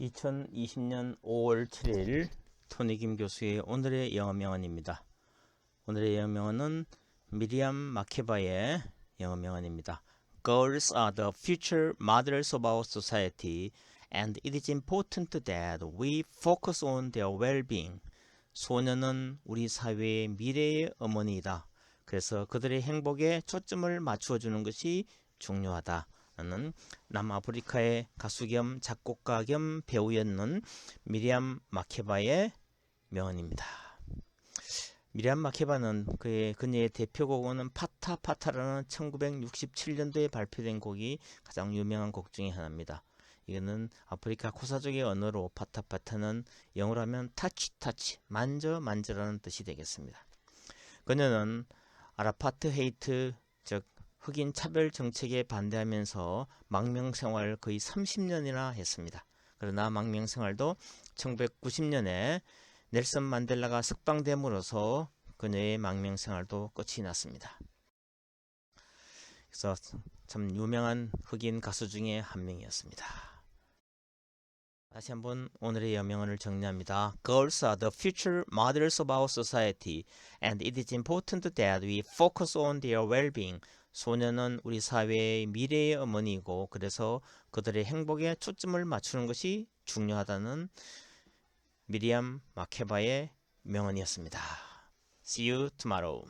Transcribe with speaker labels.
Speaker 1: 2020년 5월 7일 토니 김 교수의 오늘의 영어 명언입니다. 오늘의 영어 명언은 미리암 마케바의 영어 명언입니다. Girls are the future mothers of our society and it is important that we focus on their well-being. 소녀는 우리 사회의 미래의 어머니이다. 그래서 그들의 행복에 초점을 맞추어 주는 것이 중요하다. 는 남아프리카의 가수 겸 작곡가 겸 배우였는 미리암 마케바의 명언입니다. 미리암 마케바는 그의 그녀의 대표곡은 파타 파타라는 1967년도에 발표된 곡이 가장 유명한 곡 중에 하나입니다. 이거는 아프리카 코사족의 언어로 파타 파타는 영어로 하면 타치 타치 만져 만져라는 뜻이 되겠습니다. 그녀는 아라파트 헤이트 즉 흑인 차별 정책에 반대하면서 망명 생활을 거의 30년이나 했습니다. 그러나 망명 생활도 1990년에 넬슨 만델라가 석방됨으로써 그녀의 망명 생활도 끝이 났습니다. 그래서 참 유명한 흑인 가수 중에 한 명이었습니다. 다시 한번 오늘의 여명언을 정리합니다. Girls are the future mothers of our society and it is important that we focus on their well-being. 소녀는 우리 사회의 미래의 어머니이고 그래서 그들의 행복에 초점을 맞추는 것이 중요하다는 미리암 마케바의 명언이었습니다. See you tomorrow.